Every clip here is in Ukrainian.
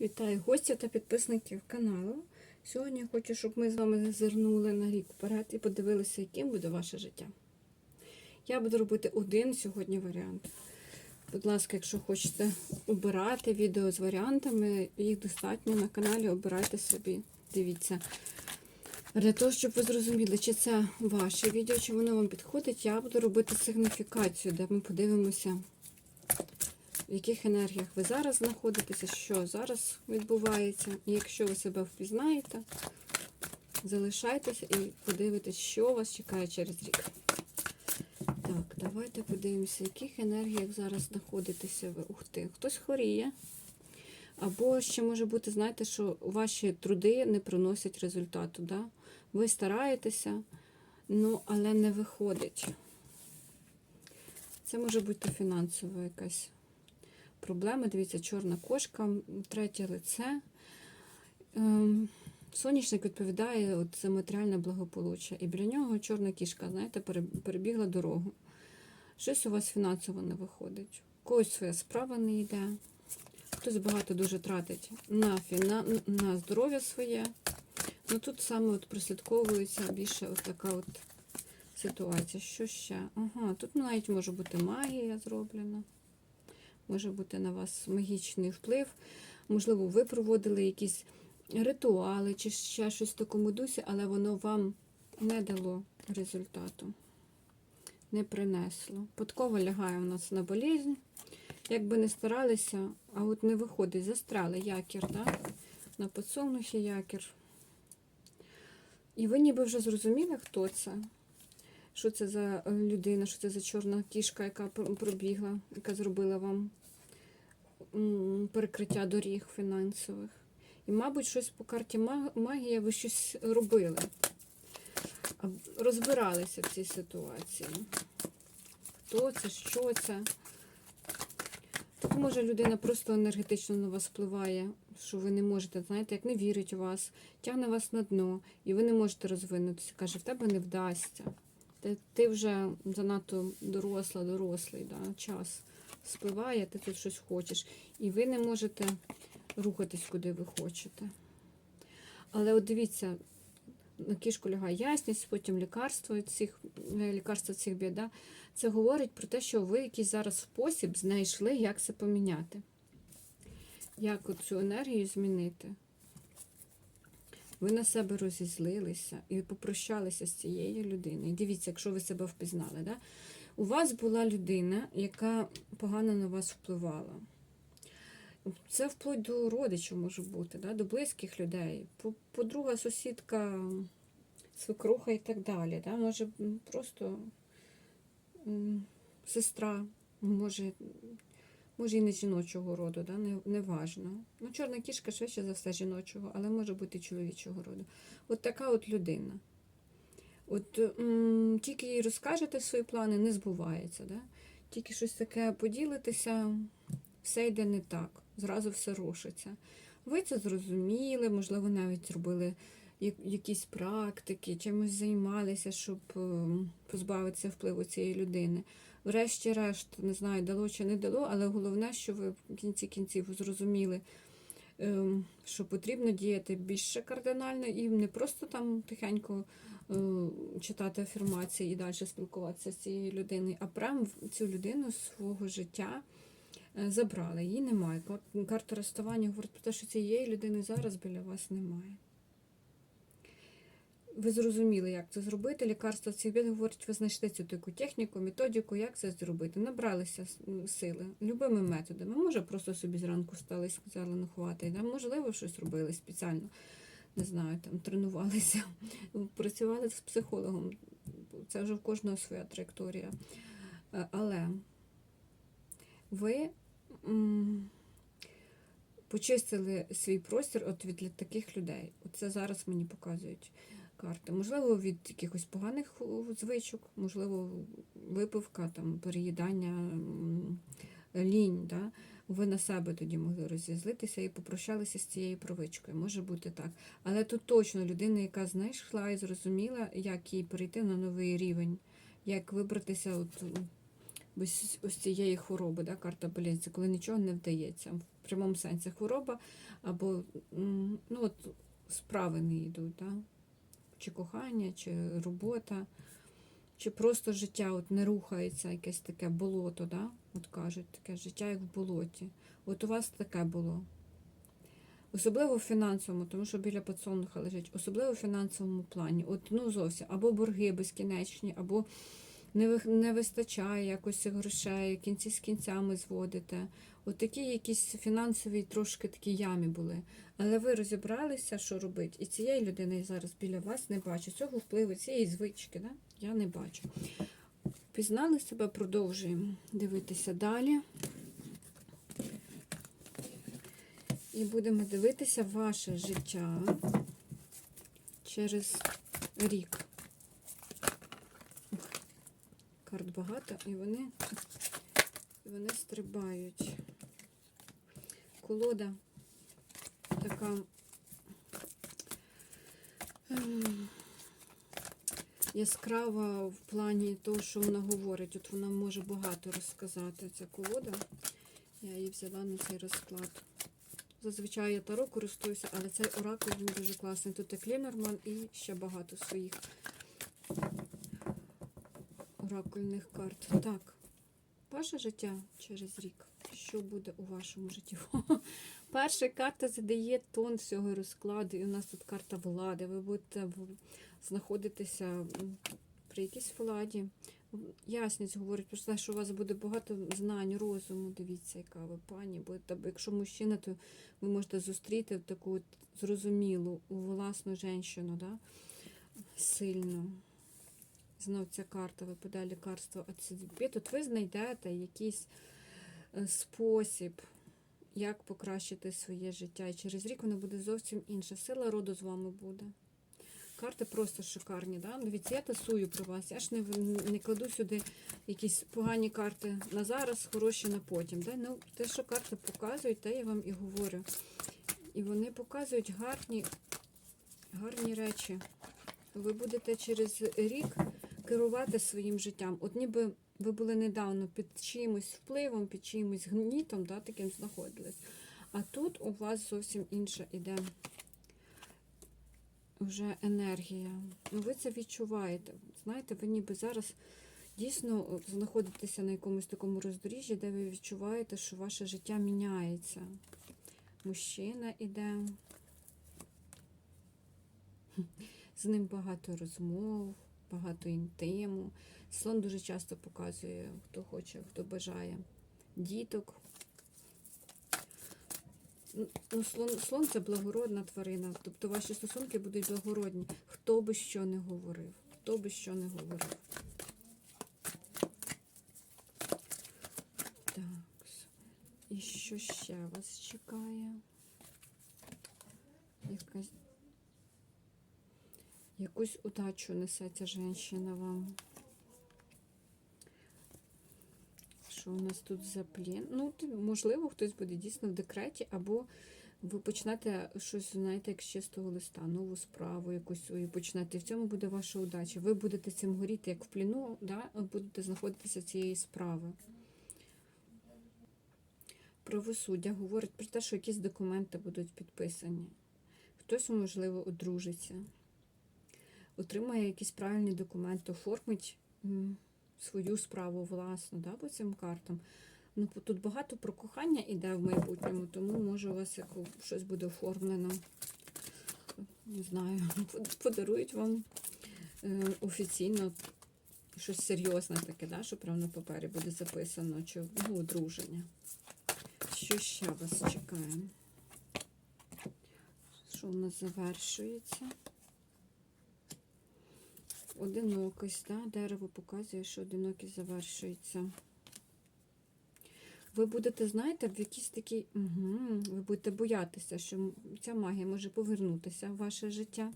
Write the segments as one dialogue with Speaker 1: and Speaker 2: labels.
Speaker 1: Вітаю гостів та підписників каналу. Сьогодні я хочу, щоб ми з вами зазирнули на рік вперед і подивилися, яким буде ваше життя. Я буду робити один сьогодні варіант. Будь ласка, якщо хочете обирати відео з варіантами, їх достатньо на каналі, обирайте собі, дивіться. Для того, щоб ви зрозуміли, чи це ваше відео, чи воно вам підходить, я буду робити сигніфікацію, де ми подивимося, в яких енергіях ви зараз знаходитеся, що зараз відбувається. І якщо ви себе впізнаєте, залишайтеся і подивитесь, що вас чекає через рік. Так, давайте подивимося, в яких енергіях зараз знаходитеся ви. Ух ти, хтось хворіє. Або ще може бути, знаєте, що ваші труди не приносять результату. Да? Ви стараєтеся, ну, але не виходить. Це може бути фінансова якась проблема. Дивіться, чорна кошка, третє лице. Ем, Сонячник відповідає от, за матеріальне благополуччя. І біля нього чорна кішка, знаєте, перебігла дорогу. Щось у вас фінансово не виходить. Когось своя справа не йде. Хтось багато дуже тратить на, фіна... на здоров'я своє. Ну тут саме от прослідковується більше от така от ситуація. Що ще? Ага, тут навіть може бути магія зроблена. Може бути на вас магічний вплив. Можливо, ви проводили якісь ритуали чи ще щось в такому дусі, але воно вам не дало результату. Не принесло. Подкова лягає у нас на болізнь. Як би не старалися, а от не виходить, застряли якір, да? на подсолнухі якір. І ви ніби вже зрозуміли, хто це, що це за е, людина, що це за чорна кішка, яка пробігла, яка зробила вам перекриття доріг фінансових. І, мабуть, щось по карті маг- магія ви щось робили. Розбиралися в цій ситуації. Хто це, що це? Так може людина просто енергетично на вас впливає, що ви не можете, знаєте, як не вірить у вас, тягне вас на дно, і ви не можете розвинутися. Каже, в тебе не вдасться. Ти, ти вже занадто доросла, дорослий, да, час спливає, ти тут щось хочеш. І ви не можете рухатись, куди ви хочете. Але от дивіться, на кішку лягає ясність, потім лікарство цих, е, лікарство цих бід. да. Це говорить про те, що ви якийсь зараз спосіб знайшли, як це поміняти. Як цю енергію змінити. Ви на себе розізлилися і попрощалися з цією людиною. Дивіться, якщо ви себе впізнали. Да? У вас була людина, яка погано на вас впливала. Це вплоть до родичів може бути, да? до близьких людей, подруга, сусідка, свекруха і так далі. Да? Може просто сестра, може, може і не жіночого роду, да? не, не важно. Ну, чорна кішка швидше за все жіночого, але може бути чоловічого роду. От така от людина. От м, тільки їй розкажете свої плани, не збувається. Да? Тільки щось таке поділитися, все йде не так, зразу все рушиться. Ви це зрозуміли, можливо, навіть зробили я- якісь практики, чимось займалися, щоб ем, позбавитися впливу цієї людини. Врешті-решт, не знаю, дало чи не дало, але головне, що ви в кінці кінців зрозуміли, ем, що потрібно діяти більше кардинально і не просто там тихенько е, читати афірмації і далі спілкуватися з цією людиною, а прям цю людину свого життя е, забрали. Її немає. Карта розставання говорить про те, що цієї людини зараз біля вас немає. Ви зрозуміли, як це зробити. Лікарство бід говорить, ви знайшли цю таку техніку, методику, як це зробити. Набралися сили любими методами. Може, просто собі зранку встали і сказали, ну. Да? Можливо, щось робили спеціально. Не знаю, там тренувалися, працювали з психологом. Це вже в кожного своя траєкторія. Е, Але ви почистили свій простір от від таких людей. Оце зараз мені показують карти. Можливо, від якихось поганих звичок, можливо, випивка, там, переїдання, лінь. Да? Ви на себе тоді могли розізлитися і попрощалися з цією привичкою. Може бути так. Але тут точно людина, яка знайшла і зрозуміла, як їй перейти на новий рівень, як вибратися от, ось цієї хвороби, да, карта болезнь, коли нічого не вдається. В прямому сенсі хвороба або ну, от, справи не йдуть, да? Чи кохання, чи робота, чи просто життя от не рухається, якесь таке болото, да? от кажуть, таке життя як в болоті. От у вас таке було. Особливо в фінансовому, тому що біля подсолнуха лежить, особливо в фінансовому плані. От ну зовсім або борги безкінечні, або не, вистачає якось грошей, кінці з кінцями зводите. От такі якісь фінансові трошки такі ямі були. Але ви розібралися, що робити. І цієї людини я зараз біля вас не бачу. Цього впливу, цієї звички, да? я не бачу. Пізнали себе, продовжуємо дивитися далі. І будемо дивитися ваше життя через рік. Карт багато, і вони, і вони стрибають. Колода така ем, яскрава в плані того, що вона говорить. От вона може багато розказати. Ця колода. Я її взяла на цей розклад. Зазвичай я таро користуюся, але цей оракул він дуже класний. Тут і Клінорман і ще багато своїх оракульних карт. Так, ваше життя через рік. Що буде у вашому житті? Перша карта задає тон всього розкладу, і у нас тут карта влади. Ви будете знаходитися при якійсь владі. Ясність говорить про те, що у вас буде багато знань, розуму. Дивіться, яка ви пані. Будете, якщо мужчина, то ви можете зустріти таку от зрозумілу, власну жінку, да? сильну. Знов ця карта випадає лікарство від. Тут ви знайдете якийсь е, спосіб, як покращити своє життя. І через рік воно буде зовсім інше. Сила роду з вами буде. Карти просто шикарні. Да? Дивіться, я тасую про вас. Я ж не, не кладу сюди якісь погані карти на зараз, хороші на потім. Да? Ну, те, що карти показують, те я вам і говорю. І вони показують гарні, гарні речі. Ви будете через рік керувати своїм життям. От ніби ви були недавно під чимось впливом, під чимось гнітом, да, таким знаходились. А тут у вас зовсім інша іде вже енергія. Ну, ви це відчуваєте. Знаєте, ви ніби зараз дійсно знаходитеся на якомусь такому роздоріжжі, де ви відчуваєте, що ваше життя міняється. Мужчина іде. З ним багато розмов, багато інтиму. Слон дуже часто показує, хто хоче, хто бажає. Діток. Ну, слон, слон це благородна тварина. Тобто ваші стосунки будуть благородні. Хто би що не говорив. Хто би що не говорив. Так. І що ще вас чекає? Якась Якусь удачу несе ця жінка вам. Що у нас тут за плін? Ну, можливо, хтось буде дійсно в декреті, або ви почнете щось, знаєте, як з чистого листа, нову справу якусь свою почнете. В цьому буде ваша удача. Ви будете цим горіти, як в пліну, да? будете знаходитися цієї справи. Правосуддя говорить про те, що якісь документи будуть підписані. Хтось, можливо, одружиться отримає якісь правильні документи, оформить свою справу власну, да, по цим картам. Ну, тут багато про кохання іде в майбутньому, тому може у вас щось буде оформлено. Не знаю, подарують вам е, офіційно щось серйозне таке, да, що прямо на папері буде записано, чи ну, одруження. Що ще вас чекає? Що в нас завершується? Одинокість, да? дерево показує, що одинокість завершується. Ви будете, знаєте, в якійсь такій. Угу, ви будете боятися, що ця магія може повернутися в ваше життя.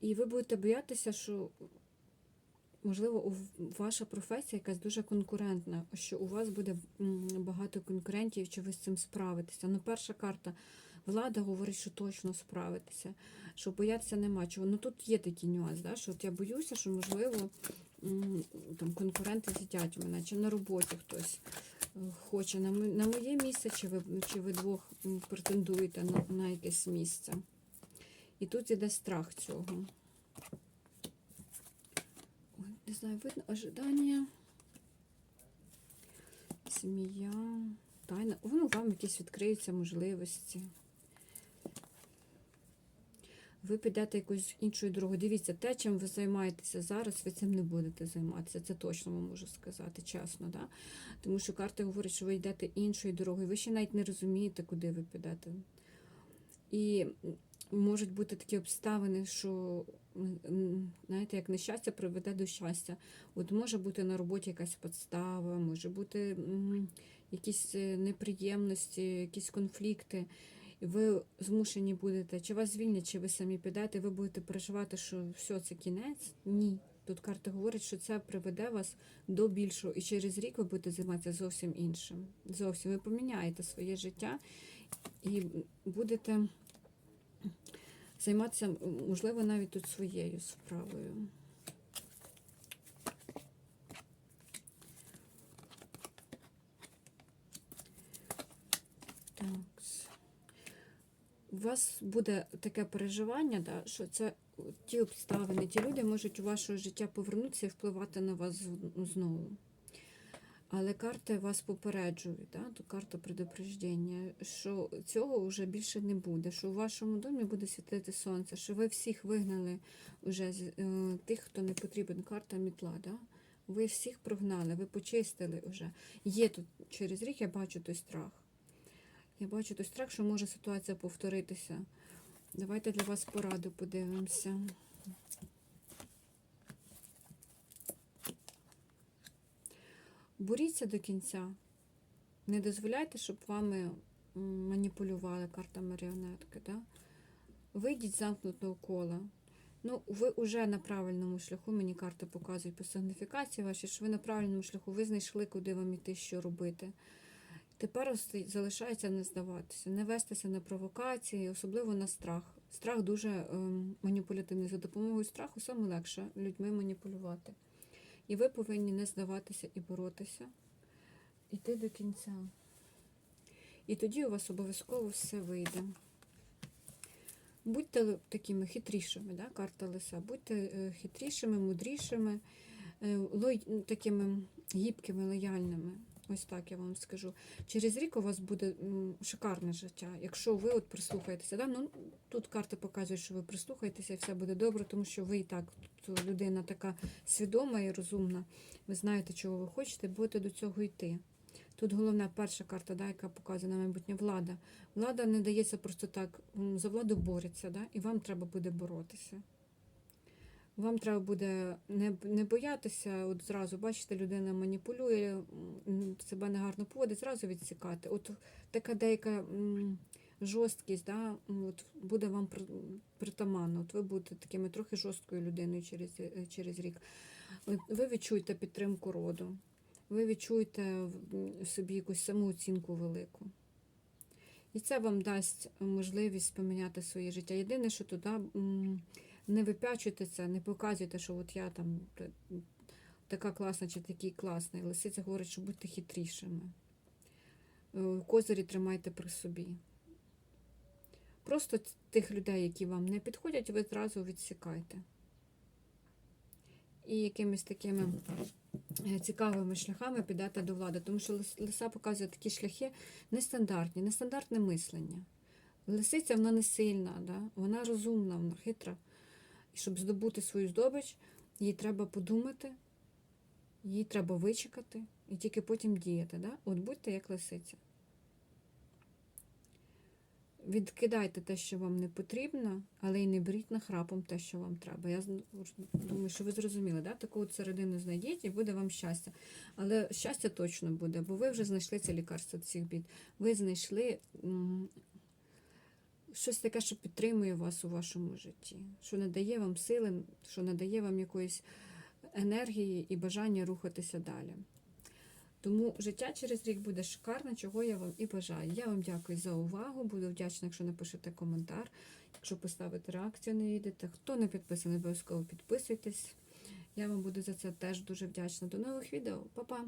Speaker 1: І ви будете боятися, що, можливо, ваша професія якась дуже конкурентна, що у вас буде багато конкурентів, чи ви з цим справитеся. Ну, перша карта влада говорить, що точно справитеся що боятися нема чого. Ну тут є такий нюанс, да, що от я боюся, що можливо там, конкуренти з'їдять мене, чи на роботі хтось е, хоче на, моє місце, чи ви, чи ви двох претендуєте на, на якесь місце. І тут іде страх цього. Не знаю, видно ожидання. Змія. Тайна. Ну, вам якісь відкриються можливості. Ви підете якусь іншою дорогою. Дивіться, те, чим ви займаєтеся зараз, ви цим не будете займатися. Це точно вам можу сказати, чесно. Да? Тому що карти говорять, що ви йдете іншою дорогою. Ви ще навіть не розумієте, куди ви підете. І можуть бути такі обставини, що, знаєте, як нещастя приведе до щастя. От може бути на роботі якась подстава, може бути якісь е, неприємності, якісь конфлікти. І ви змушені будете, чи вас звільнять, чи ви самі підете, ви будете переживати, що все, це кінець. Ні. Тут карти говорять, що це приведе вас до більшого. І через рік ви будете займатися зовсім іншим. Зовсім ви поміняєте своє життя і будете займатися, можливо, навіть тут своєю справою. Так. У вас буде таке переживання, да, що це ті обставини, ті люди можуть у ваше життя повернутися і впливати на вас знову. Але карти вас попереджують, да? то карта предупреждення, що цього вже більше не буде, що у вашому домі буде світити сонце, що ви всіх вигнали вже з е, тих, хто не потрібен, карта мітла. Да? Ви всіх прогнали, ви почистили вже. Є тут через рік, я бачу той страх. Я бачу той страх, що може ситуація повторитися. Давайте для вас пораду подивимося. Боріться до кінця. Не дозволяйте, щоб вами маніпулювали карта маріонетки. Да? Вийдіть з замкнутого кола. Ну, ви вже на правильному шляху, мені карти показують по сигніфікації вашій, що ви на правильному шляху, ви знайшли, куди вам іти, що робити. Тепер залишається не здаватися, не вестися на провокації, особливо на страх. Страх дуже ем, маніпулятивний. За допомогою страху саме легше людьми маніпулювати. І ви повинні не здаватися і боротися, іти до кінця. І тоді у вас обов'язково все вийде. Будьте такими хитрішими, да? карта лиса, будьте е, хитрішими, мудрішими, е, такими гібкими, лояльними. Ось так я вам скажу. Через рік у вас буде шикарне життя, якщо ви от прислухаєтеся. Да? Ну, тут карти показують, що ви прислухаєтеся і все буде добре, тому що ви і так тут людина така свідома і розумна. Ви знаєте, чого ви хочете, будете до цього йти. Тут головна перша карта, да, яка показує на майбутнє влада. Влада не дається просто так, за владу борються, да, і вам треба буде боротися. Вам треба буде не, не боятися, от зразу, бачите, людина маніпулює, себе негарно поводить, зразу відсікати. От така деяка жорсткість, да, от буде вам при- притаманна. От ви будете такими трохи жорсткою людиною через, е, через рік. Ви відчуєте підтримку роду, ви відчуєте в- собі якусь самооцінку велику. І це вам дасть можливість поміняти своє життя. Єдине, що туди не випячуйте це, не показуйте, що от я там така класна чи такий класний. Лисиця говорить, що будьте хитрішими. Е, Козирі тримайте при собі. Просто тих людей, які вам не підходять, ви зразу відсікайте. І якимись такими е, цікавими шляхами підете до влади, тому що лис- лиса показує такі шляхи нестандартні, нестандартне мислення. Лисиця вона не сильна, да? вона розумна, вона хитра. І щоб здобути свою здобич, їй треба подумати, їй треба вичекати і тільки потім діяти. Да? От будьте як лисиця. Відкидайте те, що вам не потрібно, але й не беріть нахрапом те, що вам треба. Я думаю, що ви зрозуміли, да? таку от середину знайдіть і буде вам щастя. Але щастя точно буде, бо ви вже знайшли це лікарство всіх бід. Ви знайшли щось таке, що підтримує вас у вашому житті, що надає вам сили, що надає вам якоїсь енергії і бажання рухатися далі. Тому життя через рік буде шикарне, чого я вам і бажаю. Я вам дякую за увагу. Буду вдячна, якщо напишете коментар, якщо поставите реакцію на відео. Хто не підписаний, обов'язково підписуйтесь. Я вам буду за це теж дуже вдячна. До нових відео. Па-па!